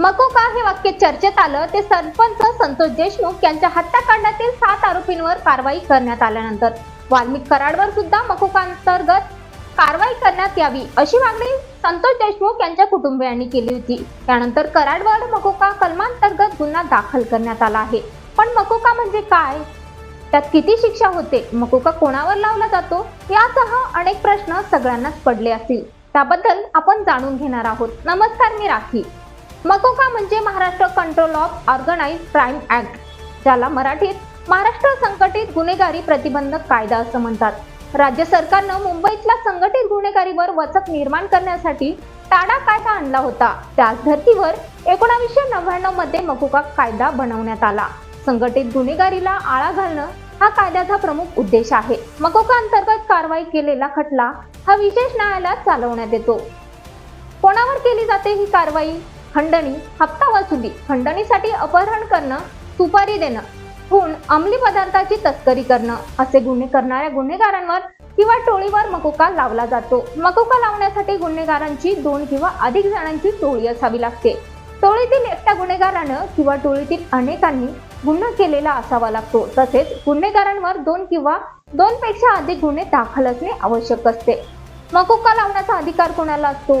मकोका हे वाक्य चर्चेत आलं? ते सरपंच संतोष देशमुख यांच्या हत्याकांडातील सात आरोपींवर कारवाई करण्यात आल्यानंतर. वाल्मिक कराडवर सुद्धा मकोकांतर्गत कारवाई करण्यात यावी अशी मागणी संतोष देशमुख यांच्या कुटुंबियांनी केली होती. त्यानंतर कराडवर मकोका कलमांतर्गत गुन्हा दाखल करण्यात आला आहे. पण मकोका म्हणजे काय? त्यात किती शिक्षा होते? मकोका कोणावर लावला जातो? यासह अनेक प्रश्न सगळ्यांनाच पडले असतील. त्याबद्दल आपण जाणून घेणार आहोत. नमस्कार मी राखी. मकोका म्हणजे Maharashtra control of organise crime act ज्याला मराठीत महाराष्ट्र संघटित गुन्हेगारी प्रतिबंधक कायदा असं म्हणतात. राज्य सरकारनं मुंबईतल्या संघटित गुन्हेगारीवर वचक निर्माण करण्यासाठी टाडा कायदा आणला होता. त्याच धर्तीवर एकोणावीसशे नव्याण्णवमध्ये मकोका कायदा बनवण्यात आला. संघटित गुन्हेगारीला आळा घालणं हा कायद्याचा प्रमुख उद्देश आहे. मकोका अंतर्गत कारवाई केलेला खटला हा विशेष न्यायालयात चालवण्यात येतो. कोणावर केली जाते ही कारवाई? खंडणी हप्ता वसुली खंडणीसाठी अपहरण करणं सुपारी देणं खून अंमली पदार्थाची तस्करी करणं असे गुन्हे करणाऱ्या गुन्हेगारांवर किंवा टोळीवर मकोका लावला जातो. मकोका लावण्यासाठी गुन्हेगारांची दोन किंवा अधिक जणांची टोळी असावी लागते. टोळीतील एकट्या गुन्हेगारानं किंवा टोळीतील अनेकांनी गुन्हा केलेला असावा लागतो. तसेच गुन्हेगारांवर दोन किंवा दोन पेक्षा अधिक गुन्हे दाखल असणे आवश्यक असते. मकोका लावण्याचा अधिकार कोणाला असतो?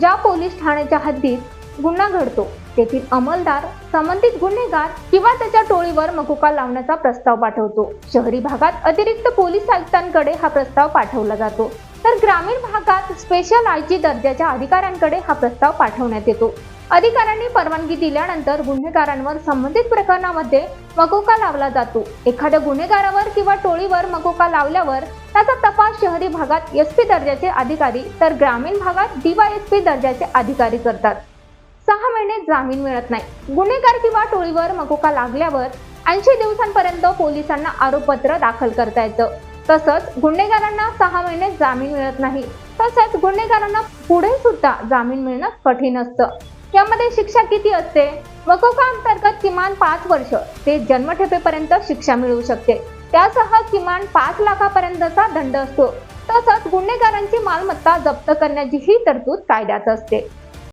ज्या पोलीस ठाण्याच्या हद्दीत गुन्हा घडतो. तेथील अंमलदार संबंधित गुन्हेगार किंवा त्याच्या टोळीवर मकोका लावण्याचा प्रस्ताव पाठवतो. शहरी भागात अतिरिक्त पोलीस आयुक्तांकडे हा प्रस्ताव पाठवला जातो. तर ग्रामीण भागात स्पेशल आयजी दर्जाच्या अधिकाऱ्यांकडे हा प्रस्ताव पाठवण्यात येतो. अधिकाऱ्यांनी परवानगी दिल्यानंतर गुन्हेगारांवर संबंधित प्रकरणामध्ये मकोका लावला जातो. एखाद्या गुन्हेगारावर किंवा टोळीवर मकोका लावल्यावर त्याचा तपास शहरी भागात एस पी दर्जाचे अधिकारी तर ग्रामीण भागात डीवायएसपी दर्जाचे अधिकारी करतात. सहा महिने जामीन मिळत नाही. गुन्हेगार किंवा टोळीवर मकोका लागल्यावर ऐंशी दिवसांपर्यंत पोलिसांना आरोपपत्र दाखल करता येतं. तसंच गुन्हेगारांना सहा महिने जामीन मिळत नाही. तसंच गुन्हेगारांना पुढे सुद्धा जामीन मिळणं कठीण असतं. यामध्ये शिक्षा किती असते? मकोका अंतर्गत किमान पाच वर्ष ते जन्मठेपेपर्यंत शिक्षा मिळू शकते. त्यासह किमान पाच लाखापर्यंतचा दंड असतो. तसंच गुन्हेगारांची मालमत्ता जप्त करण्याचीही तरतूद कायद्यात असते.